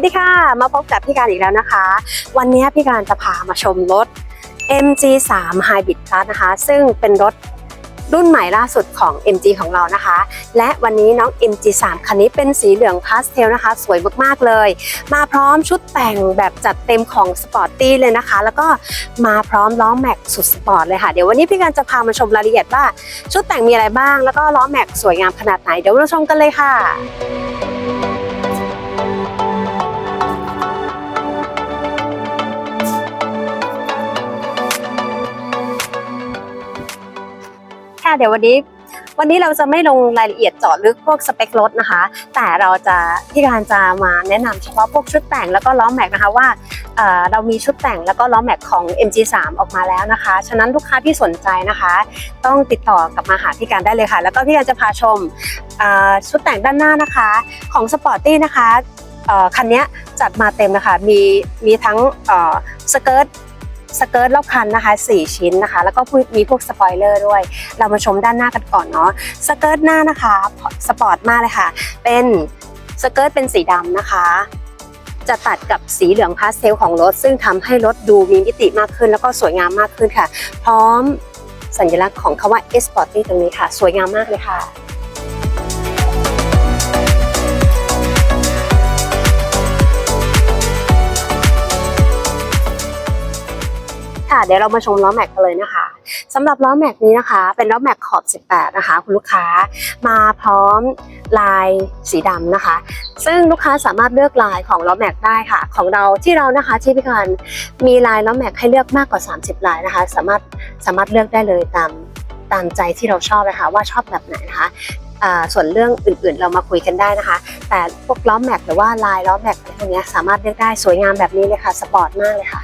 วัสดีค่ะ มาพบกับพี่การอีกแล้วนะคะ วันนี้พี่การจะพามาชมรถ MG3 Hybrid Plus นะคะ ซึ่งเป็นรถรุ่นใหม่ล่าสุดของ MG ของเรานะคะ และวันนี้น้อง MG3 คันนี้เป็นสีเหลืองพาสเทลนะคะ สวยมากๆเลย มาพร้อมชุดแต่งแบบจัดเต็มของสปอร์ตตี้เลยนะคะ แล้วก็มาพร้อมล้อแม็กสุดสปอร์ตเลยค่ะ เดี๋ยววันนี้พี่การจะพามาชมรายละเอียดว่า ชุดแต่งมีอะไรบ้าง แล้วก็ล้อแม็กสวยงามขนาดไหน เดี๋ยวเราชมกันเลยค่ะ เดี๋ยววันนี้ วันนี้เราจะไม่ลงรายละเอียดเจาะลึกพวกสเปครถนะคะ แต่เราจะพี่การจะมาแนะนำเฉพาะพวกชุดแต่งแล้วก็ล้อแม็กนะคะว่าเออเรามีชุดแต่งแล้วก็ล้อแม็กของ MG3 ออกมาแล้วนะคะ ฉะนั้นลูกค้าที่สนใจนะคะ ต้องติดต่อกลับมาหาพี่การได้เลยค่ะ แล้วก็พี่การจะพาชมชุดแต่งด้านหน้านะคะของสปอร์ตี้นะคะคันนี้จัดมาเต็มนะคะมีมีทั้งสเกิร์ต สเกิร์ตรอบคันนะคะ 4 ชิ้นนะคะ แล้วก็มีพวกสปอยเลอร์ด้วย เรามาชมด้านหน้ากันก่อนเนาะสเกิร์ตหน้านะคะสปอร์ตมากเลยค่ะ เป็นสเกิร์ตเป็นสีดำนะคะ จะตัดกับสีเหลืองพาสเทลของรถ ซึ่งทำให้รถดูมีมิติมากขึ้น แล้วก็สวยงามมากขึ้นค่ะ พร้อมสัญลักษณ์ของคำว่า e s p o r t y ตรงนี้ค่ะ สวยงามมากเลยค่ะ เดี๋ยวเรามาชมล้อแม็กกันเลยนะคะสำหรับล้อแม็กนี้นะคะ เป็นล้อแม็กขอบ 18 นะคะ คุณลูกค้ามาพร้อมลายสีดำนะคะ ซึ่งลูกค้าสามารถเลือกลายของล้อแม็กได้ค่ะ ของเราที่เรานะคะที่พิการมีลายล้อแม็กให้เลือกมากกว่า 30 ลายนะคะ สามารถสามารถเลือกได้เลยตามตามใจที่เราชอบนะคะว่าชอบแบบไหนนะคะส่วนเรื่องอื่นๆเรามาคุยกันได้นะคะ แต่พวกล้อแม็กหรือว่าลายล้อแม็กอะไรพวกนี้สามารถเลือกได้สวยงามแบบนี้เลยค่ะสปอร์ตมากเลยค่ะ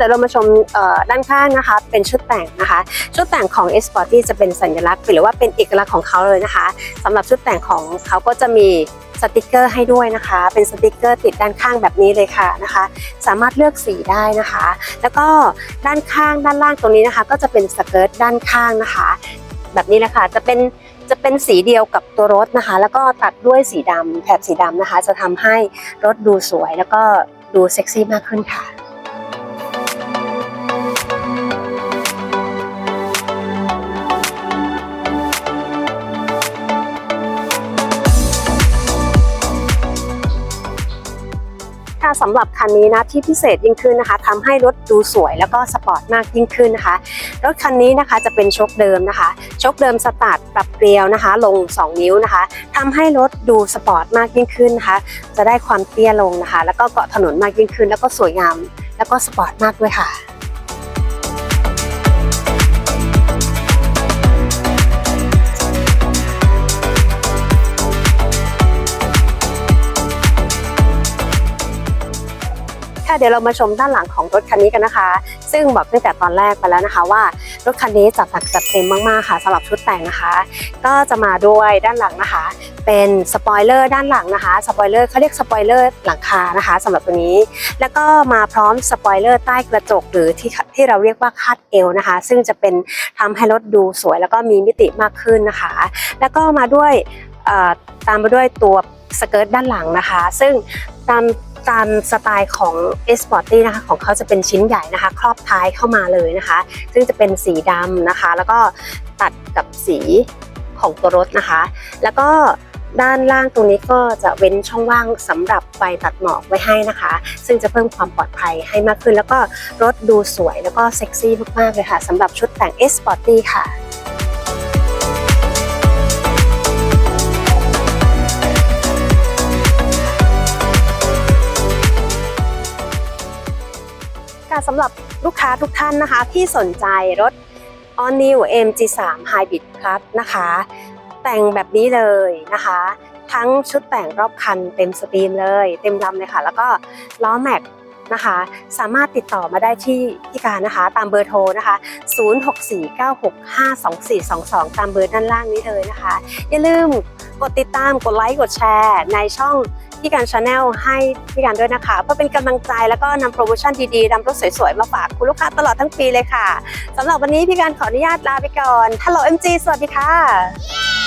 เดี๋ยวเรามาชมด้านข้างนะคะ เป็นชุดแต่งนะคะ ชุดแต่งของ e s p o r t y จะเป็นสัญลักษณ์ หรือว่าเป็นเอกลักษณ์ของเขาเลยนะคะสำหรับชุดแต่งของเขาก็จะมีสติกเกอร์ให้ด้วยนะคะ เป็นสติกเกอร์ติดด้านข้างแบบนี้เลยค่ะนะคะ สามารถเลือกสีได้นะคะ แล้วก็ด้านข้างด้านล่างตรงนี้นะคะ ก็จะเป็นสเกิร์ตด้านข้างนะคะ แบบนี้นะคะจะเป็นจะเป็นสีเดียวกับตัวรถนะคะ แล้วก็ตัดด้วยสีดำแถบสีดำนะคะ จะทำให้รถดูสวยแล้วก็ดูเซ็กซี่มากขึ้นค่ะ ค่ะสำหรับคันนี้นะที่พิเศษยิ่งขึ้นนะคะทำให้รถดูสวยแล้วก็สปอร์ตมากยิ่งขึ้นนะคะ รถคันนี้นะคะจะเป็นชกเดิมนะคะชกเดิมสตาร์ทปรับเกลียวนะคะ ลง 2 นิ้วนะคะทำให้รถดูสปอร์ตมากยิ่งขึ้นนะคะ จะได้ความเตี้ยลงนะคะ แล้วก็เกาะถนนมากยิ่งขึ้น แล้วก็สวยงาม แล้วก็สปอร์ตมากด้วยค่ะ ค่ะเดี๋ยวเรามาชมด้านหลังของรถคันนี้กันนะคะ ซึ่งบอกตั้งแต่ตอนแรกไปแล้วนะคะว่ารถคันนี้จัดหนักจัดเต็มมากๆค่ะสำหรับชุดแต่งนะคะ ก็จะมาด้วยด้านหลังนะคะ เป็นสปอยเลอร์ด้านหลังนะคะสปอยเลอร์เขาเรียกสปอยเลอร์หลังคานะคะสำหรับตัวนี้ แล้วก็มาพร้อมสปอยเลอร์ใต้กระจกหรือที่ที่เราเรียกว่าคาดเอวนะคะ ซึ่งจะเป็นทำให้รถดูสวย แล้วก็มีมิติมากขึ้นนะคะ แล้วก็มาด้วยตามมาด้วยตัว สเกิร์ตด้านหลังนะคะ ซึ่งตามตามสไตล์ของ e s p o r t y นะคะของเขาจะเป็นชิ้นใหญ่นะคะ ครอบท้ายเข้ามาเลยนะคะ ซึ่งจะเป็นสีดำนะคะ แล้วก็ตัดกับสีของตัวรถนะคะ แล้วก็ด้านล่างตรงนี้ก็จะเว้นช่องว่างสำหรับไฟตัดหมอกไว้ให้นะคะ ซึ่งจะเพิ่มความปลอดภัยให้มากขึ้น แล้วก็รถดูสวยแล้วก็เซ็กซี่มากๆเลยค่ะสำหรับชุดแต่ง e s p o r t y ค่ะ สำหรับลูกค้าทุกท่านนะคะ ที่สนใจรถ All New MG3 Hybrid Plus นะคะ แต่งแบบนี้เลยนะคะ ทั้งชุดแต่งรอบคันเต็มสตรีมเลย เต็มลำเลยค่ะ แล้วก็ล้อแม็กนะคะสามารถติดต่อมาได้ที่ที่การนะคะ ตามเบอร์โทรนะคะ 0649652422 ตามเบอร์ด้านล่างนี้เลยนะคะ อย่าลืมกดติดตามกดไลค์กดแชร์ในช่อง พี่การชาแนลให้พี่การด้วยนะคะ เพื่อเป็นกำลังใจแล้วก็นำโปรโมชั่นดีๆนำรถสวยๆ มาฝากคุณลูกค้าตลอดทั้งปีเลยค่ะสำหรับวันนี้พี่การขออนุญาตลาไปก่อน Hello MG สวัสดีค่ะ